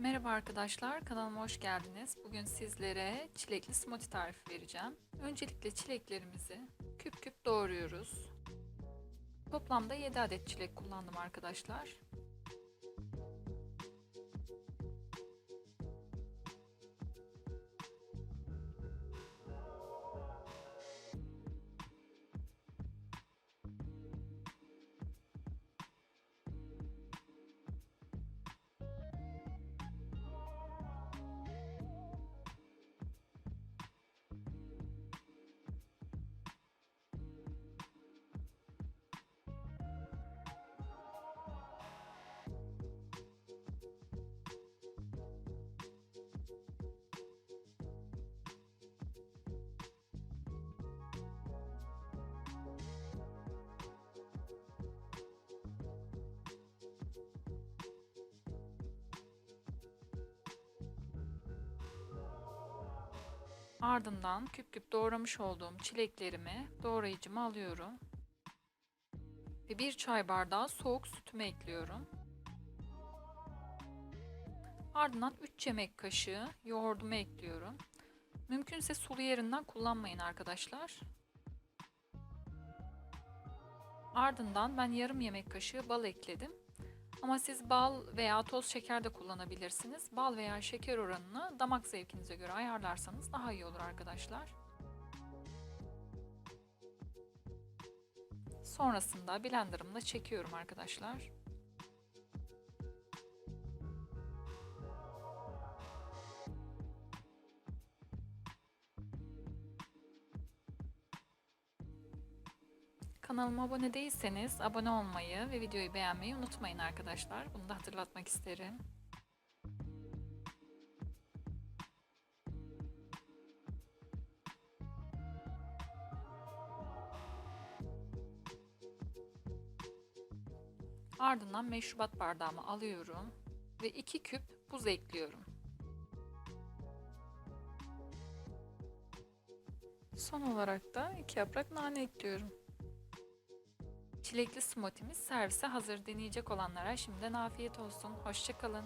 Merhaba arkadaşlar, kanalıma hoş geldiniz. Bugün sizlere çilekli smoothie tarifi vereceğim. Öncelikle çileklerimizi küp küp doğruyoruz. Toplamda 7 adet çilek kullandım arkadaşlar. Ardından küp küp doğramış olduğum çileklerimi doğrayıcıma alıyorum. Ve bir çay bardağı soğuk sütümü ekliyorum. Ardından 3 yemek kaşığı yoğurdumu ekliyorum. Mümkünse sulu yerinden kullanmayın arkadaşlar. Ardından ben yarım yemek kaşığı bal ekledim. Ama siz bal veya toz şeker de kullanabilirsiniz. Bal veya şeker oranını damak zevkinize göre ayarlarsanız daha iyi olur arkadaşlar. Sonrasında blenderımla çekiyorum arkadaşlar. Kanalıma abone değilseniz abone olmayı ve videoyu beğenmeyi unutmayın arkadaşlar. Bunu da hatırlatmak isterim. Ardından meşrubat bardağımı alıyorum ve 2 küp buz ekliyorum. Son olarak da 2 yaprak nane ekliyorum. Çilekli smoothie'miz servise hazır. Deneyecek olanlara şimdiden afiyet olsun. Hoşçakalın.